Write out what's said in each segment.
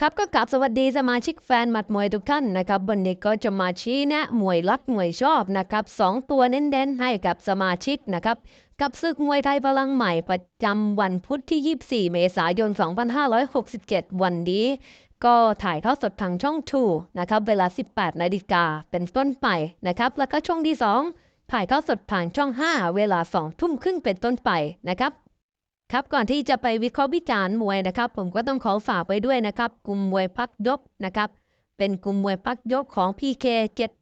ครับก็กลับสวัสดีสมาชิกแฟนหมัดมวยทุกท่านนะครับวันนี้ก็จะมาชี้แนะมวยรักมวยชอบนะครับสองตัวเน้นๆให้กับสมาชิกนะครับกับศึกมวยไทยพลังใหม่ประจำวันพุธที่ 24 เมษายน 2567 วันนี้ ก็ถ่ายทอดสดทางช่อง 2 นะครับ เวลา 18 นาฬิกาเป็นต้นไปนะครับ แล้วก็ช่วงที่ 2 ถ่ายทอดสดทางช่อง 5 เวลา 2 ทุ่มครึ่งเป็นต้นไปนะครับ ครับก่อนที่จะไปวิเคราะห์วิจารณ์มวยนะครับ ผมก็ต้องขอฝากไว้ด้วยนะครับกลุ่มมวยพักยกนะครับเป็นกลุ่มมวยพักยกของ PK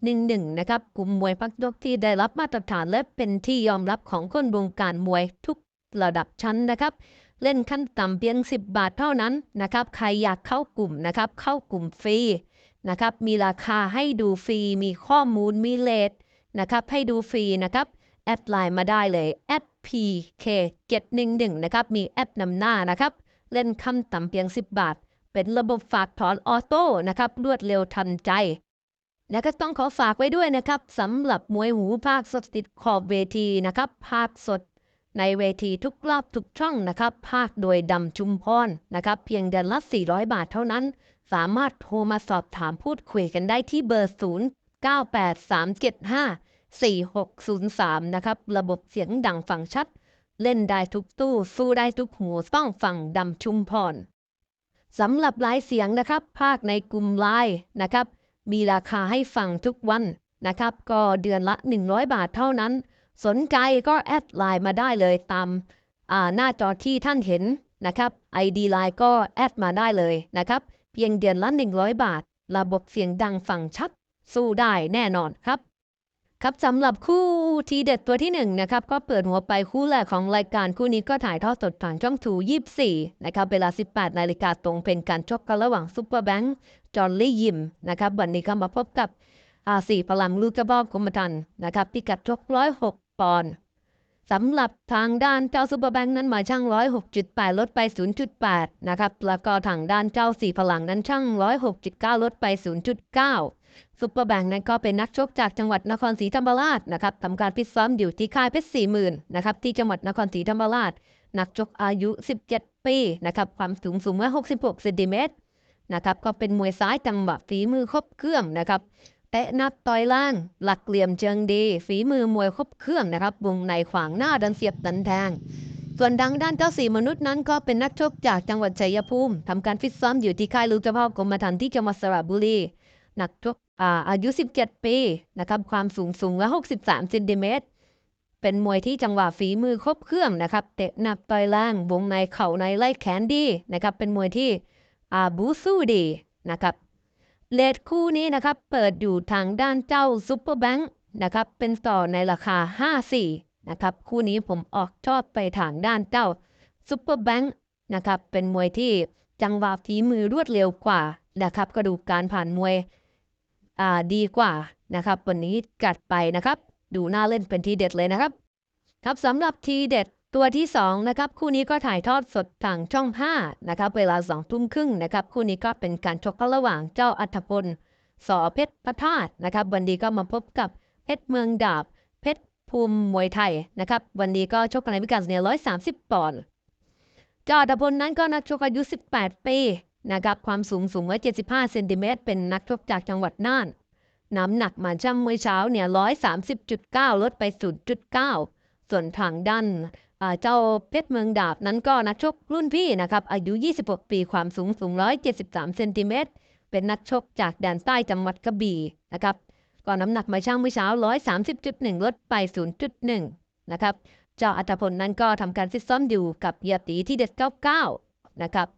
711นะครับกลุ่มมวยพักยกที่ได้รับมาตรฐานและเป็นที่ยอมรับของคนวงการมวยทุกระดับชั้นนะครับ เล่นขั้นต่ำเพียง 10 บาทเท่านั้นนะครับใครอยากเข้ากลุ่มนะครับเข้ากลุ่มฟรีนะครับมีราคาให้ดูฟรีมีข้อมูลมีเลทนะครับให้ดูฟรีนะครับ แอดไลน์มาได้เลย PK 711 นะครับ มีแอปนำหน้านะครับ เล่นขั้นต่ำเพียง 10 บาท เป็นระบบฝากถอนออโต้นะครับ รวดเร็วทันใจ และก็ต้องขอฝากไว้ด้วยนะครับสำหรับมวยหูภาคสดติดขอบเวทีนะครับ ภาคสดในเวทีทุกรอบทุกช่องนะครับ ภาคโดยดำชุมพรนะครับ เพียงเดือนละ 400 บาทเท่านั้น สามารถโทรมาสอบถามพูดคุยกันได้ที่เบอร์ 0 98375 4603 นะครับ ระบบเสียงดังฟังชัด เล่นได้ทุกตู้ สู้ได้ทุกหูต้องฟังดำชุมพรสำหรับลายเสียงนะครับ ภาคในกลุ่มไลน์นะครับ มีราคาให้ฟังทุกวันนะครับ ก็เดือนละ 100 บาทเท่านั้น สนใจก็แอดไลน์มาได้เลยตามหน้าจอที่ท่านเห็นนะครับ ID ไลน์ก็แอดมาได้เลยนะครับ เพียงเดือนละ 100 บาท ระบบเสียงดังฟังชัด สู้ได้แน่นอนครับ ครับสำหรับคู่ทีเด็ดตัวที่1นนะครับก็เปิดหัวไปคู่แรกของรายการคู่นี้ก็ถ่ายทอดสดทางช่องทู24นะครับเวลา 18 นาฬิกาตรงเป็นการชกกันระหว่างซุปเปอร์แบงค์จอร์ลี่ยิมนะครับวันนี้ก็มาพบกับอาสีพลังลูกกระบอกกรมทันนะครับพิกัดชก 106 ปอนด์สำหรับทางด้านเจ้าซูเปอร์แบงค์นั้นมาช่าง 106.8 ลดไป 0.8 นะครับแล้วก็ทางด้านเจ้าสี่พลังนั้นช่าง 106.9 ลดไป 0.9 ซูเปอร์แบงค์นั้นก็เป็นนักชกจากจังหวัดนครศรีธรรมราชนะครับทำการพิตซ้อมอยู่ที่ค่ายเพชรสี่หมื่นนะครับที่จังหวัดนครศรีธรรมราช นักชกอายุ 17 ปีนะครับความสูงสูงว่า66เซนติเมตรนะครับก็เป็นมวยซ้ายจังหวะฝีมือครบเครื่องนะครับเตะนับต่อยล่าง หลักเหลี่ยมเชิงดี ฝีมือมวยครบเครื่องนะครับวงในขวางหน้าดันเสียบดันแทงส่วนดังด้านเจ้าสี่มนุษย์นั้นก็เป็นนักชกจากจังหวัดชัยภูมิทำการฟิตซ้อมอยู่ที่ค่ายลูกเจ้าพ่อกรมธรรม์ที่จังหวัดสระบุรี นักชก อาอายุ 17 ปีนะครับความสูงสูงละ63เซนติเมตรเป็นมวยที่จังหวะฝีมือครบเครื่องนะครับเตะหนักต่อยล่างวงในเข่าในไล่แขนดีนะครับเป็นมวยที่อาบูสู้ดีนะครับเลทคู่นี้นะครับเปิดอยู่ทางด้านเจ้าซุปเปอร์แบงค์นะครับเป็นต่อในราคา 54นะครับคู่นี้ผมออกชอบไปทางด้านเจ้าซุปเปอร์แบงค์นะครับเป็นมวยที่จังหวะฝีมือรวดเร็วกว่านะครับกระดูกการผ่านมวย ดีกว่านะครับวันนี้กัดไปนะครับ ดูน่าเล่นเป็นทีเด็ดเลยนะครับ ครับสำหรับทีเด็ดตัวที่2นะครับคู่นี้ก็ถ่ายทอดสดทางช่อง 5 นะครับ เวลา2ทุ่มครึ่งนะครับคู่นี้ก็เป็นการชกกันระหว่างเจ้าอัธพลสอเพชรพระธาตุนะครับ วันนี้ก็มาพบกับเพชรเมืองดาบ เพชรภูมิมวยไทยนะครับ วันนี้ก็ชกกันในพิกัดเนี่ย130ปอนด์เจ้าอัธพลนั้นก็นักชกอายุ 18 ปี นะครับความสูงสูงไว้ 75 เซนติเมตร เป็นนักชกจากจังหวัดน่าน น้ำหนักมาช่ำเมื่อเช้าเนี่ย 130.9 ลดไป 0.9 ส่วนทางด้านเจ้าเพชรเมืองดาบนั้นก็นักชกรุ่นพี่นะครับ อายุ 26 ปีความสูงสูง 173 เซนติเมตร เป็นนักชกจากแดนใต้จังหวัดกระบี่นะครับก็น้ำหนักมาช่างเมื่อเช้า 130.1 ลดไป 0.1 นะครับ เจ้าอัตพลนั้นก็ทำการฟิตซ้อมอยู่กับเฮียตีที่เด็ด99 นะครับ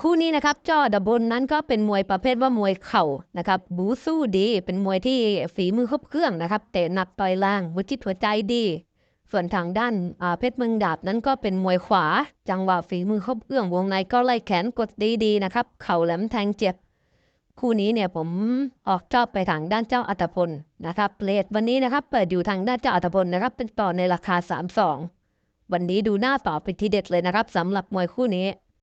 คู่นี้นะครับจอดับบนนั้นก็เป็นมวยประเภทว่ามวยเข่านะครับบูสู้ดี เป็นมวยที่ฝีมือครบเครื่องนะครับเตะหนักต่อยล่างวุฒิหัวใจดี ส่วนทางด้านเพชรเมืองดาบนั้นก็เป็นมวยขวา จังหวะฝีมือครบเครื่องวงในก็ไล่แขนกดดีๆนะครับเข่าแหลมแทงเจ็บคู่นี้เนี่ยผมออกชอบไปทางด้านเจ้าอัตพลนะครับเลทวันนี้นะครับเปิดอยู่ทางด้านเจ้าอัตพลนะครับเป็นต่อในราคา 3-2 วันนี้ดูหน้าต่อเป็นทีเด็ดเลยนะครับสำหรับมวยคู่นี้